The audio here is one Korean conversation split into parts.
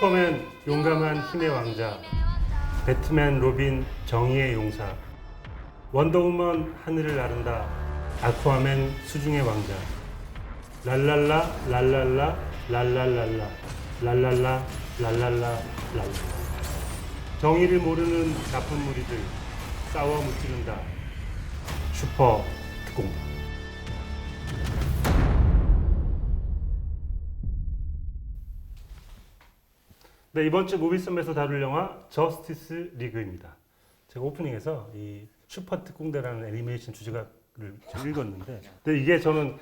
슈퍼맨 용감한 힘의 왕자, 배트맨 로빈 정의의 용사, 원더우먼 하늘을 나른다, 아쿠아맨 수중의 왕자, 랄랄라 랄랄라 랄랄랄라 랄랄라 랄랄라 랄라. 정의를 모르는 나쁜 무리들 싸워 무찌른다. 슈퍼 특공대 네 이번 주 무비썸에서 다룰 영화 저스티스 리그입니다. 제가 오프닝에서 이 슈퍼 특공대라는 애니메이션 주제가를 좀 읽었는데, 근데 이게 저는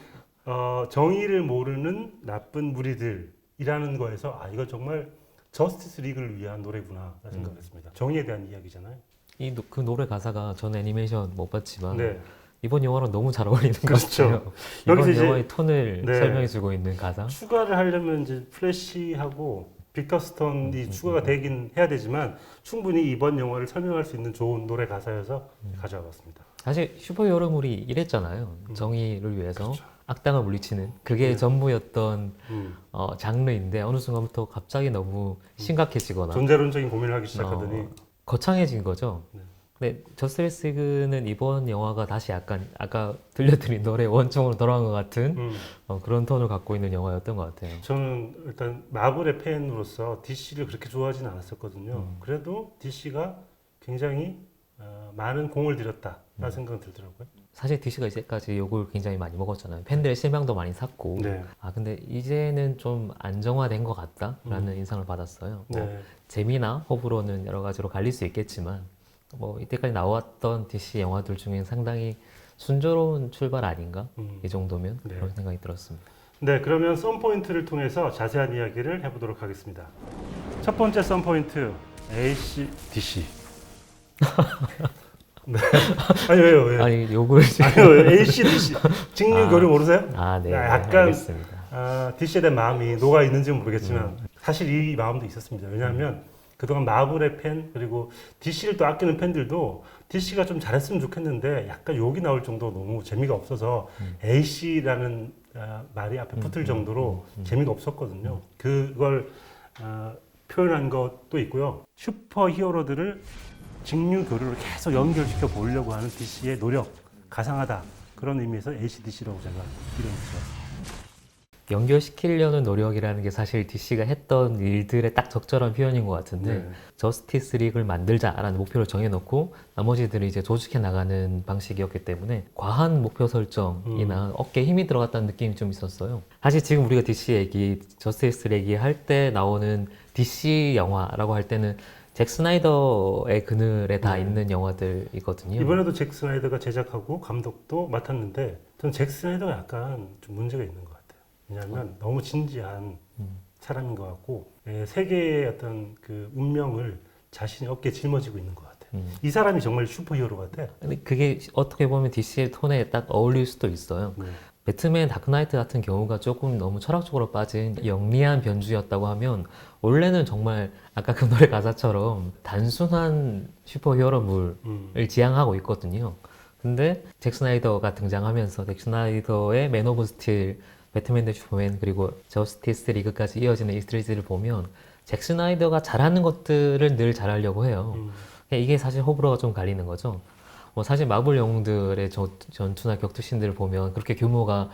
어, 정의를 모르는 나쁜 무리들이라는 거에서 아 이거 정말 저스티스 리그를 위한 노래구나 음. 생각했습니다. 정의에 대한 이야기잖아요. 이 그 노래 가사가 전 애니메이션 못 봤지만 네, 이번 영화랑 너무 잘 어울리는 것 그렇죠. 같아요. 여기서 이번 영화의 톤을 네. 설명해주고 있는 가사. 추가를 하려면 이제 플래시하고 빅터스톤이 추가가 되긴 해야 되지만 충분히 이번 영화를 설명할 수 있는 좋은 노래 가사여서 가져와 봤습니다. 사실 슈퍼히어로물이 이랬잖아요. 정의를 위해서 그렇죠. 악당을 물리치는 그게 네. 전부였던 음. 어, 장르인데 어느 순간부터 갑자기 너무 심각해지거나 존재론적인 고민을 하기 시작하더니 어, 거창해진 거죠. 네. 저스티스 리그는 이번 영화가 다시 약간 아까 들려드린 노래 원청으로 돌아간 것 같은 음, 어, 그런 톤을 갖고 있는 영화였던 것 같아요. 저는 일단 마블의 팬으로서 DC를 그렇게 좋아하지는 않았었거든요. 음. 그래도 DC가 굉장히 어, 많은 공을 들였다라는 음. 생각은 들더라고요. 사실 DC가 이제까지 욕을 굉장히 많이 먹었잖아요. 팬들의 실망도 많이 샀고. 네. 아 근데 이제는 좀 안정화된 것 같다라는 인상을 받았어요. 뭐 네. 재미나 호불호는 여러 가지로 갈릴 수 있겠지만 뭐 이때까지 나왔던 DC 영화들 중에 상당히 순조로운 출발 아닌가 음. 이 정도면 네. 그런 생각이 들었습니다. 네, 그러면 썬 포인트를 통해서 자세한 이야기를 해보도록 하겠습니다. 첫 번째 썬 포인트 ACDC. 네. 아니 왜요? 왜요? 아니 욕을 아니요, ACDC. 직류 아. 교류 모르세요? 아 네, 약간- 알겠습니다. 아, DC에 대한 마음이 녹아 있는지 는 모르겠지만 사실 이 마음도 있었습니다. 왜냐하면 그동안 마블의 팬 그리고 DC를 또 아끼는 팬들도 DC가 좀 잘했으면 좋겠는데 약간 욕이 나올 정도로 너무 재미가 없어서 AC라는 아, 말이 앞에 붙을 정도로 재미가 없었거든요. 그걸 아, 표현한 것도 있고요. 슈퍼 히어로들을 직류 교류로 계속 연결시켜 보려고 하는 DC의 노력 가상하다 그런 의미에서 ACDC라고 제가 이름을 지었습니다. 연결시키려는 노력이라는 게 사실 DC가 했던 일들의 딱 적절한 표현인 것 같은데 네. 저스티스 리그를 만들자라는 목표를 정해놓고 나머지들을 이제 조직해 나가는 방식이었기 때문에 과한 목표 설정이나 어깨에 힘이 들어갔다는 느낌이 좀 있었어요. 사실 지금 우리가 DC 얘기, 저스티스 리그 할때 나오는 DC 영화라고 할 때는 잭 스나이더의 그늘에 다 네. 있는 영화들이거든요. 이번에도 잭 스나이더가 제작하고 감독도 맡았는데 저는 잭 스나이더가 약간 좀 문제가 있는 것 같아요. 왜냐하면 너무 진지한 음. 사람인 것 같고 예, 세계의 어떤 그 운명을 자신이 어깨에 짊어지고 있는 것 같아요. 음. 이 사람이 정말 슈퍼히어로 같아. 근데 그게 어떻게 보면 DC의 톤에 딱 어울릴 수도 있어요. 네. 배트맨 다크나이트 같은 경우가 조금 너무 철학적으로 빠진 영리한 변주였다고 하면 원래는 정말 아까 그 노래 가사처럼 단순한 슈퍼히어로물을 음. 지향하고 있거든요. 근데 잭 스나이더가 등장하면서 잭 스나이더의 맨 오브 스틸, 배트맨 대 슈퍼맨 그리고 저스티스 리그까지 이어지는 이 시리즈를 보면 잭 스나이더가 잘하는 것들을 늘 잘하려고 해요. 음. 이게 사실 호불호가 좀 갈리는 거죠. 뭐 사실 마블 영웅들의 저- 전투나 격투신들을 보면 그렇게 규모가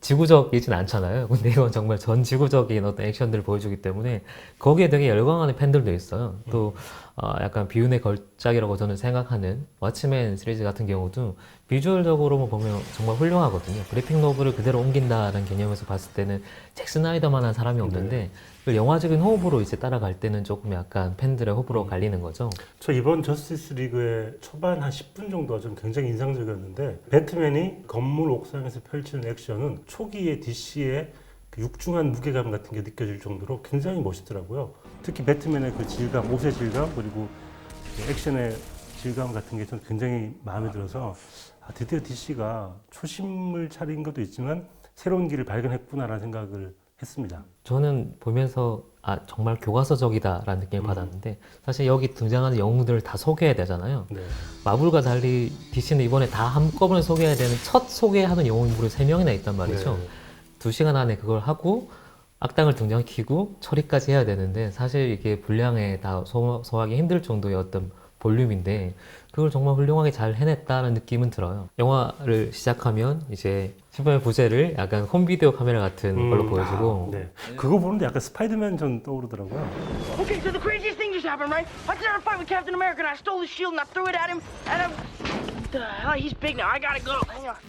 지구적이진 않잖아요. 근데 이건 정말 전 지구적인 어떤 액션들을 보여주기 때문에 거기에 되게 열광하는 팬들도 있어요. 또 어, 약간 비운의 걸 작이라고 저는 생각하는 왓츠맨 시리즈 같은 경우도 비주얼적으로 보면 정말 훌륭하거든요. 그래픽 노블을 그대로 옮긴다는 개념에서 봤을 때는 잭 스나이더만한 사람이 없는데 그 영화적인 호흡으로 이제 따라갈 때는 조금 약간 팬들의 호불호가 갈리는 거죠. 저 이번 저스티스 리그의 초반 한 10분 정도가 좀 굉장히 인상적이었는데 배트맨이 건물 옥상에서 펼치는 액션은 초기의 DC의 그 육중한 무게감 같은 게 느껴질 정도로 굉장히 멋있더라고요. 특히 배트맨의 그 질감, 옷의 질감 그리고 그 액션의 질감 같은 게 저는 굉장히 마음에 들어서 아, 드디어 DC가 초심을 차린 것도 있지만 새로운 길을 발견했구나라는 생각을 했습니다. 저는 보면서 아 정말 교과서적이다라는 느낌을 음. 받았는데 사실 여기 등장하는 영웅들을 다 소개해야 되잖아요. 네. 마블과 달리 DC는 이번에 다 한꺼번에 소개해야 되는 첫 소개하는 영웅물이 세 명이나 있단 말이죠. 네. 두 시간 안에 그걸 하고 악당을 등장시키고 처리까지 해야 되는데 사실 이게 분량에 다 소, 소화하기 힘들 정도의 어떤 볼륨인데 그걸 정말 훌륭하게 잘 해냈다는 느낌은 들어요. 영화를 시작하면 이제 슈퍼맨 부제를 약간 홈비디오 카메라 같은 걸로 음, 보여주고 아, 네. 그거 보는데 약간 스파이더맨 전 떠오르더라고요. Okay, so the craziest thing just happened, right? I was in a fight with Captain America and I stole his shield and I threw it at him and. I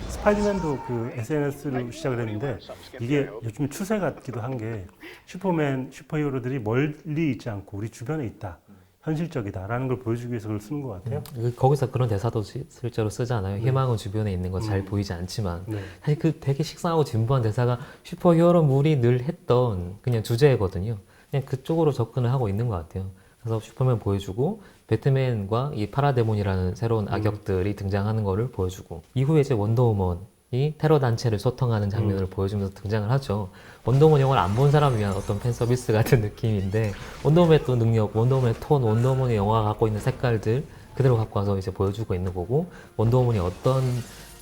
스파이더맨도 그 SNS로 시작을 했는데 이게 요즘 추세 같기도 한 게 슈퍼맨 슈퍼히어로들이 멀리 있지 않고 우리 주변에 있다. 현실적이다라는 걸 보여주기 위해서 그걸 쓰는 것 같아요. 그- 거기서 그런 대사도 시- 실제로 쓰잖아요. 희망은 주변에 있는 거잘 음. 보이지 않지만 네. 사실 그 되게 식상하고 진부한 대사가 슈퍼히어로 물이 늘 했던 그냥 주제거든요. 그냥 그쪽으로 접근을 하고 있는 것 같아요. 그래서 슈퍼맨 보여주고 배트맨과 이 파라데몬이라는 새로운 악역들이 등장하는 거를 보여주고 이후에 이제 원더우먼이 테러 단체를 소통하는 장면을 보여주면서 등장을 하죠. 원더우먼 영화를 안 본 사람을 위한 어떤 팬 서비스 같은 느낌인데 원더우먼의 또 능력, 원더우먼의 톤, 원더우먼의 영화가 갖고 있는 색깔들 그대로 갖고 와서 이제 보여주고 있는 거고 원더우먼이 어떤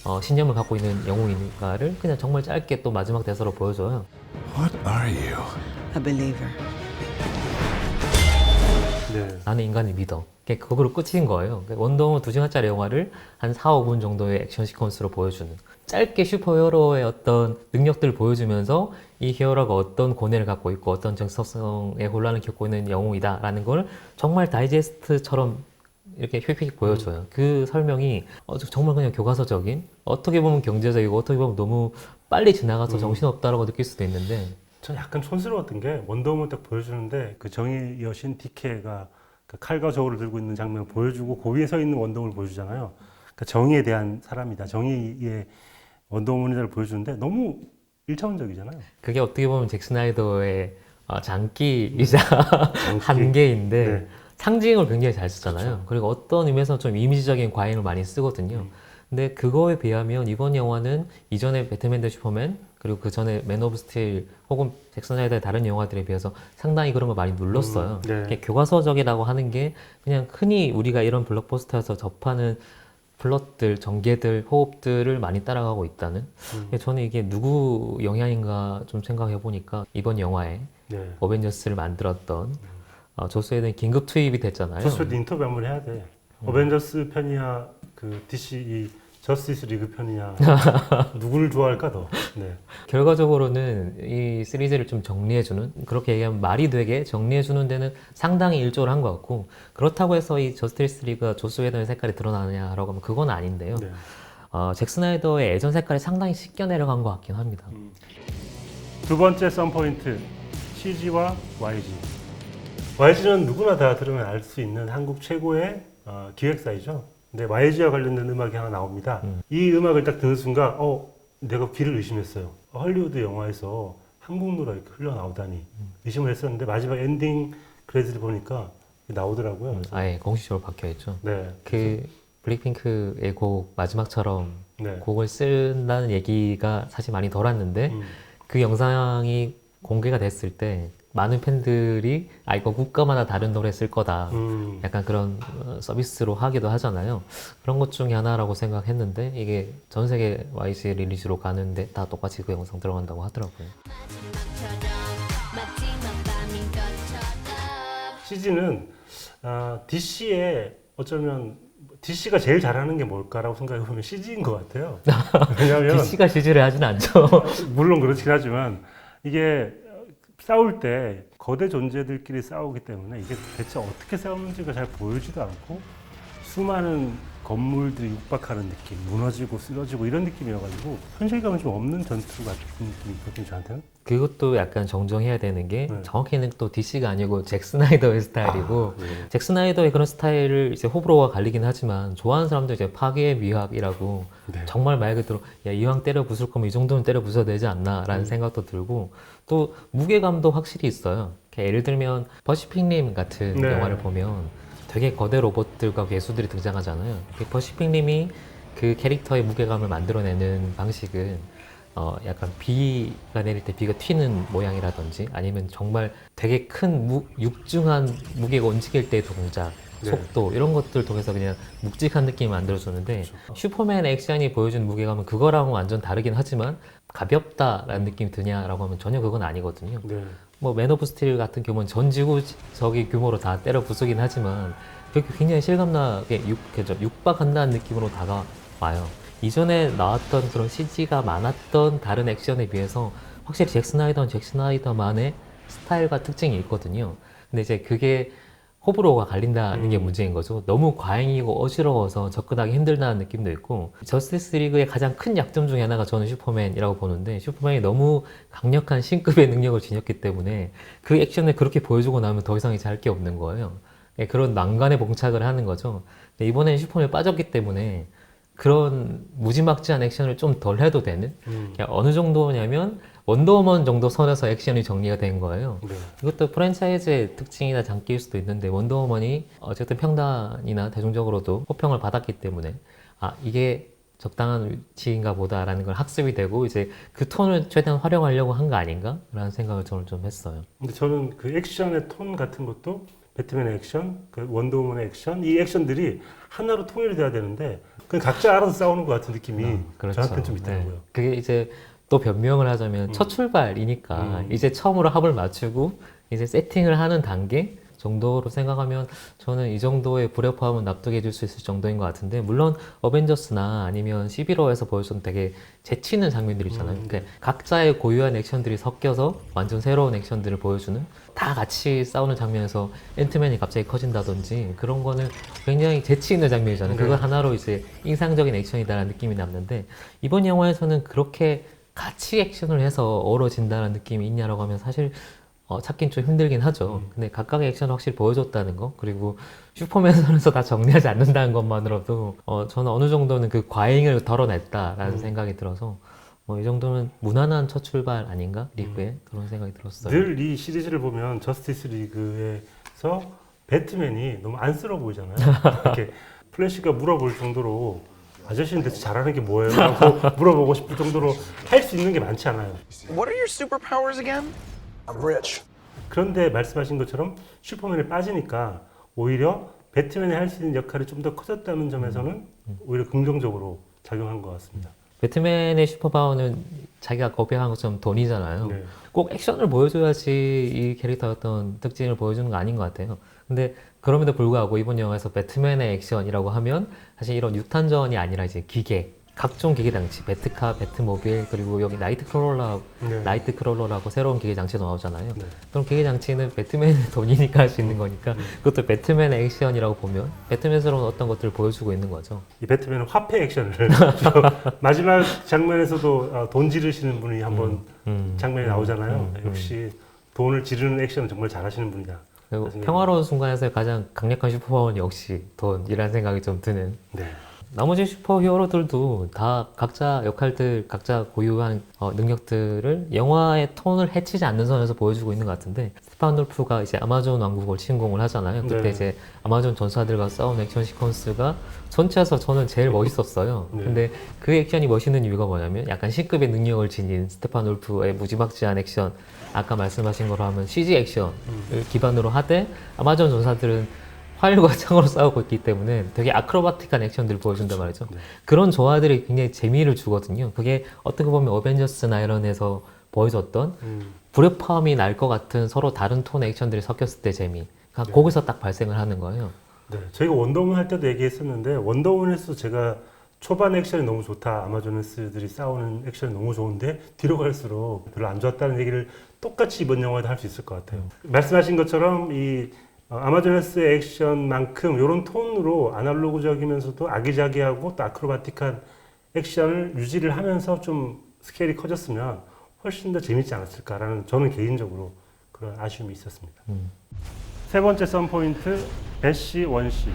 어, 신념을 갖고 있는 영웅인가를 그냥 정말 짧게 또 마지막 대사로 보여줘요. What are you? A believer. 네. 나는 인간을 믿어. 그거로 끝인 거예요. 그러니까 원더우먼 2시간짜리 영화를 한 4, 5분 정도의 액션 시퀀스로 보여주는. 짧게 슈퍼히어로의 어떤 능력들을 보여주면서 이 히어로가 어떤 고뇌를 갖고 있고 어떤 정서성의 혼란을 겪고 있는 영웅이다라는 걸 정말 다이제스트처럼 이렇게 휙휙 보여줘요. 그 설명이 어, 정말 그냥 교과서적인 어떻게 보면 경제적이고 어떻게 보면 너무 빨리 지나가서 정신없다라고 느낄 수도 있는데 전 약간 촌스러웠던 게 원더우먼 딱 보여주는데 그 정의 여신 디케가 그 칼과 저울을 들고 있는 장면을 보여주고 그 위에 서 있는 원더우먼을 보여주잖아요. 그 정의에 대한 사람이다. 정의의 원더우먼이다를 보여주는데 너무 일차원적이잖아요. 그게 어떻게 보면 잭 스나이더의 어, 장기이자 한계인데 네. 상징을 굉장히 잘 쓰잖아요. 그리고 어떤 의미에서 좀 이미지적인 과잉을 많이 쓰거든요. 근데 그거에 비하면 이번 영화는 이전에 배트맨 대 슈퍼맨 그리고 그 전에 맨 오브 스틸 혹은 잭 스나이더의 다른 영화들에 비해서 상당히 그런 걸 많이 눌렀어요. 음, 네. 교과서적이라고 하는 게 그냥 흔히 우리가 이런 블록버스터에서 접하는 플롯들, 전개들, 호흡들을 많이 따라가고 있다는. 음. 저는 이게 누구 영향인가 좀 생각해 보니까 이번 영화에 네. 어벤져스를 만들었던 어, 조스웨든 긴급 투입이 됐잖아요. 저스도 인터뷰 한번 해야 돼. 어벤져스 편이야, 그 DC 이 저스티스 리그 편이냐, 누구를 좋아할까 더. 네. 결과적으로는 이 시리즈를 좀 정리해주는 그렇게 얘기하면 말이 되게 정리해주는 데는 상당히 일조를 한 것 같고 그렇다고 해서 이 저스티스 리그가 조스 웨던의 색깔이 드러나느냐라고 하면 그건 아닌데요. 네. 어, 잭 스나이더의 예전 색깔이 상당히 씻겨 내려간 것 같긴 합니다. 두 번째 썬포인트 CG와 YG. YG는 누구나 다 들으면 알 수 있는 한국 최고의 어, 기획사이죠. 근데 YG와 관련된 음악이 하나 나옵니다. 이 음악을 딱 듣는 순간 어 내가 귀를 의심했어요. 헐리우드 영화에서 한국 노래 이렇게 흘러나오다니 의심을 했었는데 마지막 엔딩 크레딧을 보니까 나오더라고요. 그래서 아예 공식적으로 박혀 있죠. 네, 그 블랙핑크의 곡 마지막처럼 네. 곡을 쓴다는 얘기가 사실 많이 돌았는데 음, 그 영상이 공개가 됐을 때 많은 팬들이 아 이거 국가마다 다른 노래 쓸 거다. 음, 약간 그런 어, 서비스로 하기도 하잖아요. 그런 것 중에 하나라고 생각했는데 이게 전 세계 YG 릴리즈로 가는데 다 똑같이 그 영상 들어간다고 하더라고요. CG는 아, DC의 어쩌면 DC가 제일 잘하는 게 뭘까라고 생각해 보면 CG인 것 같아요. 왜냐하면 DC가 CG를 하진 않죠. 물론 그렇긴 하지만 이게 싸울 때 거대 존재들끼리 싸우기 때문에 이게 대체 어떻게 싸우는지가 잘 보이지도 않고 수많은 건물들이 육박하는 느낌, 무너지고 쓰러지고 이런 느낌이어가지고 현실감은 좀 없는 전투 같은 느낌이 있거든요, 저한테는. 그것도 약간 정정해야 되는 게 네. 정확히는 또 DC가 아니고 잭 스나이더의 스타일이고 네. 잭 스나이더의 그런 스타일을 이제 호불호가 갈리긴 하지만 좋아하는 사람들 이제 파괴의 미학이라고 네. 정말 말 그대로 야 이왕 때려 부술 거면 이 정도는 때려 부숴야 되지 않나라는 생각도 들고 또 무게감도 확실히 있어요. 예를 들면 퍼시픽님 같은 네. 영화를 보면 되게 거대 로봇들과 괴수들이 등장하잖아요. 그 퍼시픽님이 그 캐릭터의 무게감을 만들어내는 방식은 어 약간 비가 내릴 때 비가 튀는 모양이라든지 아니면 정말 되게 큰 무, 육중한 무게가 움직일 때의 동작 네. 속도 이런 것들 통해서 그냥 묵직한 느낌을 만들어주는데 슈퍼맨 액션이 보여준 무게감은 그거랑은 완전 다르긴 하지만 가볍다라는 느낌이 드냐라고 하면 전혀 그건 아니거든요. 네. 뭐맨 오브 스틸 같은 경우는 전 지구적인 규모로 다 때려 부수긴 하지만 그렇게 굉장히 실감나게 육, 그죠? 육박한다는 느낌으로 다가와요. 이전에 나왔던 그런 CG가 많았던 다른 액션에 비해서 확실히 잭 스나이더는 잭 스나이더만의 스타일과 특징이 있거든요. 근데 이제 그게 호불호가 갈린다는 게 음. 문제인 거죠. 너무 과잉이고 어지러워서 접근하기 힘들다는 느낌도 있고 저스티스 리그의 가장 큰 약점 중에 하나가 저는 슈퍼맨이라고 보는데 슈퍼맨이 너무 강력한 신급의 능력을 지녔기 때문에 그 액션을 그렇게 보여주고 나면 더 이상 이제 할 게 없는 거예요. 예, 그런 난관에 봉착을 하는 거죠. 근데 이번에는 슈퍼맨이 빠졌기 때문에 그런 무지막지한 액션을 좀 덜 해도 되는 음. 그냥 어느 정도냐면 원더우먼 정도 선에서 액션이 정리가 된 거예요. 네. 이것도 프랜차이즈의 특징이나 장기일 수도 있는데 원더우먼이 어쨌든 평단이나 대중적으로도 호평을 받았기 때문에 아 이게 적당한 위치인가 보다라는 걸 학습이 되고 이제 그 톤을 최대한 활용하려고 한 거 아닌가라는 생각을 저는 좀 했어요. 근데 저는 그 액션의 톤 같은 것도 배트맨의 액션, 그 원더우먼의 액션, 이 액션들이 하나로 통일이 돼야 되는데 그 각자 알아서 싸우는 것 같은 느낌이 저한테는 좀 있더라고요. 네. 그게 이제 또 변명을 하자면 음. 첫 출발이니까 음. 이제 처음으로 합을 맞추고 이제 세팅을 하는 단계 정도로 생각하면 저는 이 정도의 불협화음은 납득해 줄 수 있을 정도인 것 같은데 물론 어벤져스나 아니면 11호에서 보여준 되게 재치있는 장면들 있잖아요. 음. 그러니까 각자의 고유한 액션들이 섞여서 완전 새로운 액션들을 보여주는 다 같이 싸우는 장면에서 앤트맨이 갑자기 커진다든지 그런 거는 굉장히 재치 있는 장면이잖아요. 네. 그거 하나로 이제 인상적인 액션이다라는 느낌이 남는데 이번 영화에서는 그렇게 같이 액션을 해서 어우러진다는 느낌이 있냐라고 하면 사실 어, 찾긴 좀 힘들긴 하죠. 근데 각각의 액션을 확실히 보여줬다는 거 그리고 슈퍼맨 선에서 다 정리하지 않는다는 것만으로도 어, 저는 어느 정도는 그 과잉을 덜어냈다라는 음. 생각이 들어서 뭐 이 정도면 무난한 첫 출발 아닌가 리그에 그런 생각이 들었어요. 늘 이 시리즈를 보면 저스티스 리그에서 배트맨이 너무 안쓰러워 보이잖아요. 이렇게 플래시가 물어볼 정도로 아저씨는 대체 잘하는 게 뭐예요? 라고 물어보고 싶을 정도로 할 수 있는 게 많지 않아요. What are your superpowers again? I'm rich. 그런데 말씀하신 것처럼 슈퍼맨이 빠지니까 오히려 배트맨이 할 수 있는 역할이 좀 더 커졌다는 점에서는 오히려 긍정적으로 작용한 것 같습니다. 배트맨의 슈퍼파워는 자기가 거부한 것처럼 돈이잖아요. 네. 꼭 액션을 보여줘야지 이 캐릭터의 어떤 특징을 보여주는 거 아닌 것 같아요. 근데 그럼에도 불구하고 이번 영화에서 배트맨의 액션이라고 하면 사실 이런 육탄전이 아니라 이제 기계, 각종 기계 장치, 배트카, 배트모빌 그리고 여기 나이트 크롤러, 네. 나이트 크롤러라고 새로운 기계 장치도 나오잖아요. 네. 그럼 기계 장치는 배트맨의 돈이니까 할 수 있는 거니까 그것도 배트맨의 액션이라고 보면 배트맨스러운 어떤 것들을 보여주고 있는 거죠. 이 배트맨은 화폐 액션을 마지막 장면에서도 아, 돈 지르시는 분이 한번 음. 장면이 나오잖아요. 음, 음. 역시 돈을 지르는 액션은 정말 잘하시는 분이다. 평화로운 순간에서의 가장 강력한 슈퍼파워는 역시 돈이라는 생각이 좀 드는 네. 나머지 슈퍼 히어로들도 다 각자 역할들, 각자 고유한 어, 능력들을 영화의 톤을 해치지 않는 선에서 보여주고 있는 것 같은데 스테판 돌프가 이제 아마존 왕국을 침공을 하잖아요. 그때 네. 이제 아마존 전사들과 싸우는 액션 시퀀스가 전체에서 저는 제일 멋있었어요. 네. 근데 그 액션이 멋있는 이유가 뭐냐면 약간 C급의 능력을 지닌 스테판 돌프의 무지막지한 액션 아까 말씀하신 거로 하면 CG 액션을 기반으로 하되 아마존 전사들은 활과 창으로 싸우고 있기 때문에 되게 아크로바틱한 액션들을 보여준단 말이죠. 네. 그런 조화들이 굉장히 재미를 주거든요. 그게 어떻게 보면 어벤져스나 이런 에서 보여줬던 음. 불협화음이 날 것 같은 서로 다른 톤의 액션들이 섞였을 때 재미. 그러니까 거기서 딱 발생을 하는 거예요. 네. 저희가 원더우먼 할 때도 얘기했었는데 원더우먼에서 제가 초반 액션이 너무 좋다. 아마존에스들이 싸우는 액션이 너무 좋은데 뒤로 갈수록 별로 안 좋았다는 얘기를 똑같이 이번 영화에도 할 수 있을 것 같아요. 말씀하신 것처럼 이 어, 아마존에스의 액션만큼 이런 톤으로 아날로그적이면서도 아기자기하고 또 아크로바틱한 액션을 유지를 하면서 좀 스케일이 커졌으면 훨씬 더 재밌지 않았을까라는 저는 개인적으로 그런 아쉬움이 있었습니다. 음. 세 번째 선 포인트 배시 원시.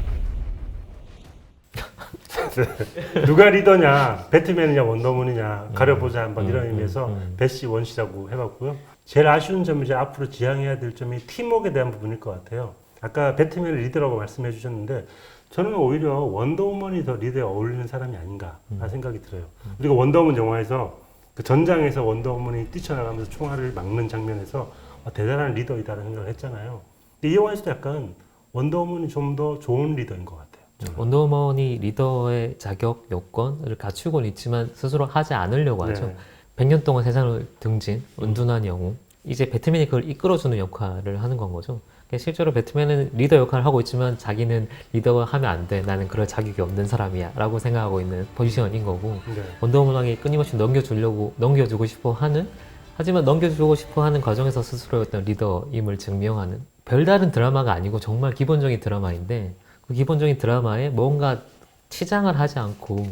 누가 리더냐, 배트맨이냐 원더문이냐 가려보자 한번 음, 이런 음, 의미에서 음. 배시 원시라고 해봤고요. 제일 아쉬운 점은 이제 앞으로 지향해야 될 점이 팀워크에 대한 부분일 것 같아요. 아까 배트맨을 리더라고 말씀해 주셨는데 저는 오히려 원더우먼이 더 리더에 어울리는 사람이 아닌가 음. 생각이 들어요. 우리가 원더우먼 영화에서 그 전장에서 원더우먼이 뛰쳐나가면서 총알을 막는 장면에서 아, 대단한 리더이다라는 생각을 했잖아요. 이 영화에서도 약간 원더우먼이 좀 더 좋은 리더인 것 같아요. 저는. 원더우먼이 리더의 자격 요건을 갖추고는 있지만 스스로 하지 않으려고 하죠. 네. 100년 동안 세상을 등진 은둔한 영웅. 이제 배트맨이 그걸 이끌어주는 역할을 하는 건 거죠. 그러니까 실제로 배트맨은 리더 역할을 하고 있지만 자기는 리더가 하면 안 돼. 나는 그럴 자격이 없는 사람이야. 라고 생각하고 있는 포지션인 거고. 네. 원더우먼에게 끊임없이 넘겨주려고, 넘겨주고 싶어 하는, 하지만 넘겨주고 싶어 하는 과정에서 스스로의 어떤 리더임을 증명하는 별다른 드라마가 아니고 정말 기본적인 드라마인데 그 기본적인 드라마에 뭔가 치장을 하지 않고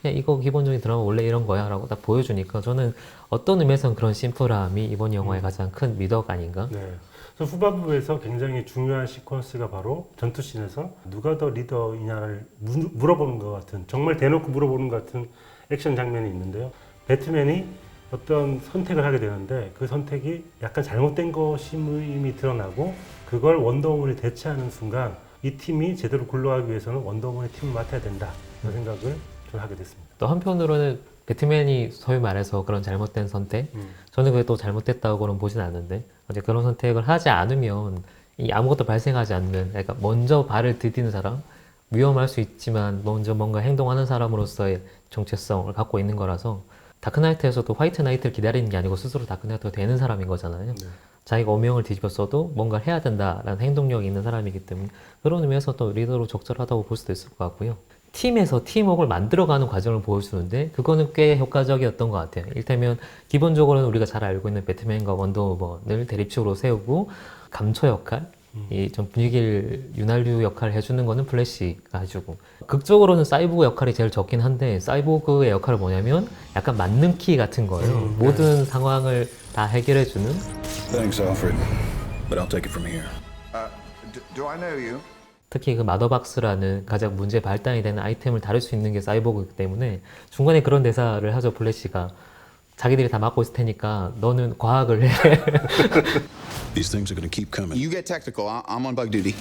그냥 이거 기본적인 드라마 원래 이런 거야 라고 딱 보여주니까 저는 어떤 의미에서는 그런 심플함이 이번 영화의 가장 큰 미덕 아닌가? 네. 그래서 후반부에서 굉장히 중요한 시퀀스가 바로 전투씬에서 누가 더 리더이냐를 무- 물어보는 것 같은 정말 대놓고 물어보는 것 같은 액션 장면이 있는데요. 배트맨이 어떤 선택을 하게 되는데 그 선택이 약간 잘못된 것임이 드러나고 그걸 원더우먼이 대체하는 순간 이 팀이 제대로 굴러가기 위해서는 원더우먼의 팀을 맡아야 된다. 그런 생각을 좀 하게 됐습니다. 또 한편으로는 배트맨이 소위 말해서 그런 잘못된 선택 음. 저는 그게 또 잘못됐다고는 보진 않는데 어제 그런 선택을 하지 않으면 이 아무것도 발생하지 않는 그러니까 먼저 발을 디디는 사람 위험할 수 있지만 먼저 뭔가 행동하는 사람으로서의 정체성을 갖고 있는 거라서 다크나이트에서도 화이트 나이트를 기다리는 게 아니고 스스로 다크나이트가 되는 사람인 거잖아요. 네. 자기가 오명을 뒤집었어도 뭔가 해야 된다라는 행동력이 있는 사람이기 때문에 그런 의미에서 또 리더로 적절하다고 볼 수도 있을 것 같고요. 팀에서 팀워크를 만들어가는 과정을 보여주는데 그거는 꽤 효과적이었던 것 같아요. 일테면 기본적으로는 우리가 잘 알고 있는 배트맨과 원더우먼을 대립축으로 세우고 감초 역할, 이좀 분위기를 윤활유 역할을 해주는 거는 플래시가 해주고 극적으로는 사이보그 역할이 제일 적긴 한데 사이보그의 역할은 뭐냐면 약간 만능키 같은 거예요. 음, 모든 상황을 다 해결해주는 Thanks, Alfred. But I'll take it from here. Uh, d- do I know you? 특히 그 마더박스라는 가장 문제 발단이 되는 아이템을 다룰 수 있는 게 사이보그이기 때문에 중간에 그런 대사를 하죠 플래시가 자기들이 다 맡고 있을 테니까 너는 과학을 해 These things are gonna keep coming. You get technical. I'm on bug duty.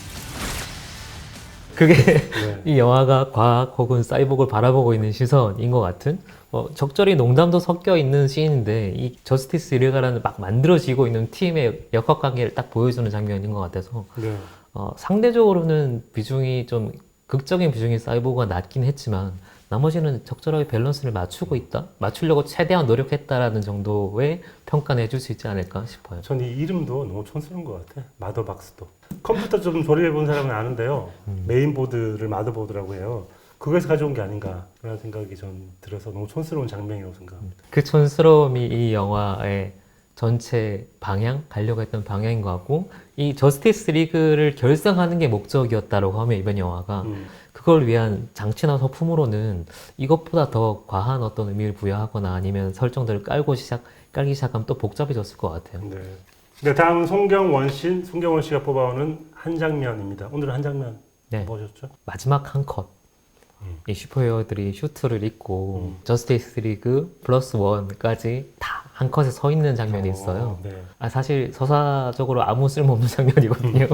그게 네. 이 영화가 과학 혹은 사이보그를 바라보고 있는 시선인 것 같은 어, 적절히 농담도 섞여 있는 씬인데 이 저스티스 리가라는 막 만들어지고 있는 팀의 역학 관계를 딱 보여주는 장면인 것 같아서 네. 어, 상대적으로는 비중이 좀 극적인 비중이 사이보그가 낮긴 했지만 나머지는 적절하게 밸런스를 맞추고 있다 맞추려고 최대한 노력했다라는 정도의 평가는 해줄 수 있지 않을까 싶어요 전 이 이름도 너무 촌스러운 것 같아. 마더박스도. 컴퓨터 좀 조립해 본 사람은 아는데요. 메인보드를 마더보드라고 해요. 그거에서 가져온 게 아닌가라는 생각이 전 들어서 너무 촌스러운 장면이라고 생각합니다. 그 촌스러움이 이 영화의 전체 방향, 가려고 했던 방향인 것 같고 이 저스티스 리그를 결성하는 게 목적이었다라고 하면 이번 영화가 음. 그걸 위한 장치나 소품으로는 이것보다 더 과한 어떤 의미를 부여하거나 아니면 설정들을 깔고 시작, 깔기 시작하면 또 복잡해졌을 것 같아요. 네. 네, 다음 송경원 씨, 송경원 씨가 뽑아오는 한 장면입니다. 오늘은 한 장면 네. 보셨죠? 마지막 한 컷. 이 슈퍼히어로들이 슈트를 입고 음. 저스티스 리그 플러스 원까지 다 한 컷에 서 있는 장면이 있어요. 어, 네. 아, 사실 서사적으로 아무 쓸모없는 장면이거든요.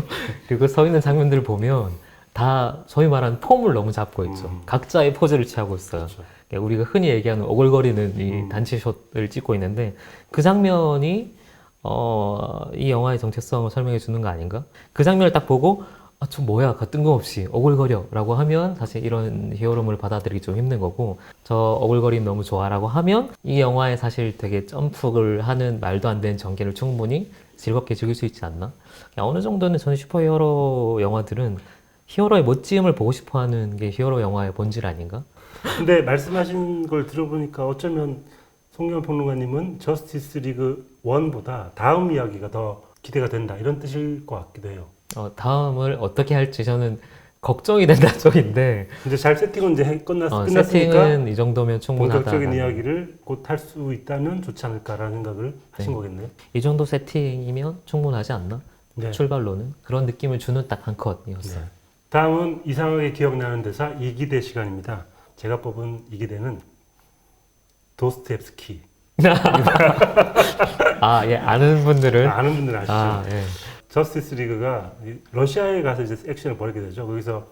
그리고 서 있는 장면들을 보면 다 소위 말하는 폼을 너무 잡고 있죠. 음. 각자의 포즈를 취하고 있어요. 그렇죠. 그러니까 우리가 흔히 얘기하는 오글거리는 이 음. 단체 숏을 찍고 있는데 그 장면이 어, 이 영화의 정체성을 설명해 주는 거 아닌가? 그 장면을 딱 보고 아, 저 뭐야, 그 뜬금없이 오글거려 라고 하면 사실 이런 히어로물을 받아들이기 좀 힘든 거고 저 오글거림 너무 좋아 라고 하면 이 영화에 사실 되게 점프를 하는 말도 안 되는 전개를 충분히 즐겁게 즐길 수 있지 않나? 어느 정도는 저는 슈퍼히어로 영화들은 히어로의 멋짐을 보고 싶어 하는 게 히어로 영화의 본질 아닌가? 근데 말씀하신 걸 들어보니까 어쩌면 송경원 평론가님은 저스티스 리그 1보다 다음 이야기가 더 기대가 된다 이런 뜻일 것 같기도 해요. 어, 다음을 어떻게 할지 저는 걱정이 된다 쪽인데 이제 잘 세팅은 이제 해- 끝났, 어, 끝났으니까 세팅은 이 정도면 충분하다. 본격적인 이야기를 곧 할 수 있다면 좋지 않을까라는 생각을 하신 네. 거겠네요. 이 정도 세팅이면 충분하지 않나? 네. 출발로는 그런 느낌을 주는 딱 한 컷이었어요. 네. 다음은 이상하게 기억나는 대사 이기대 시간입니다. 제가 뽑은 이기대는 도스텝스키. 아, 예, 아는 분들은 아는 분들 아시죠? 아, 예. 저스티스 리그가 이 러시아에 가서 이제 액션을 벌이게 되죠. 거기서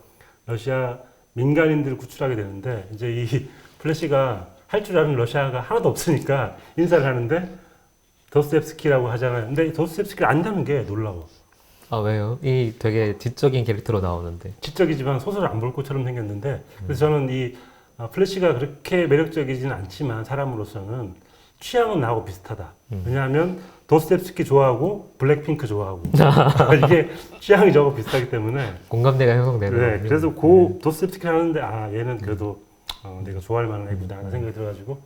러시아 민간인들을 구출하게 되는데 이제 이 플래시가 할 줄 아는 러시아가 하나도 없으니까 인사를 하는데 도스텝스키라고 하잖아요. 근데 도스텝스키를 안다는 게 놀라워. 아, 왜요? 이 되게 지적인 캐릭터로 나오는데. 지적이지만 소설 안볼 것처럼 생겼는데 그래서 저는 이 아, 플래시가 그렇게 매력적이지는 않지만 사람으로서는 취향은 나하고 비슷하다. 음. 왜냐하면 도스텝스키 좋아하고 블랙핑크 좋아하고 이게 취향이 저하고 비슷하기 때문에 공감대가 형성되는 네, 거군요. 그래서 그 도스텝스키를 하는데 아 얘는 그래도 어, 내가 좋아할 만한 애구나 하는 생각이 들어가지고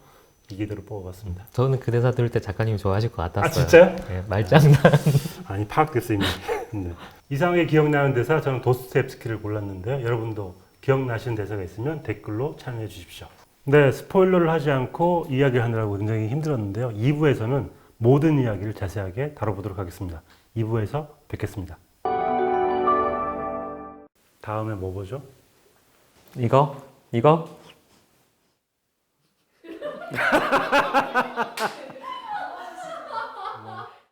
이기대로 뽑아봤습니다. 저는 그 대사 들을 때 작가님이 좋아하실 것 같았어요. 아 진짜요? 네, 말장난. 아니 파악됐어요 이미. 네. 이상하게 기억나는 대사 저는 도스텝스키를 골랐는데요. 여러분도 기억나시는 대사가 있으면 댓글로 참여해 주십시오. 네, 스포일러를 하지 않고 이야기를 하느라고 굉장히 힘들었는데요. 2부에서는 모든 이야기를 자세하게 다뤄보도록 하겠습니다. 2부에서 뵙겠습니다. 다음에 뭐 보죠? 이거? 이거?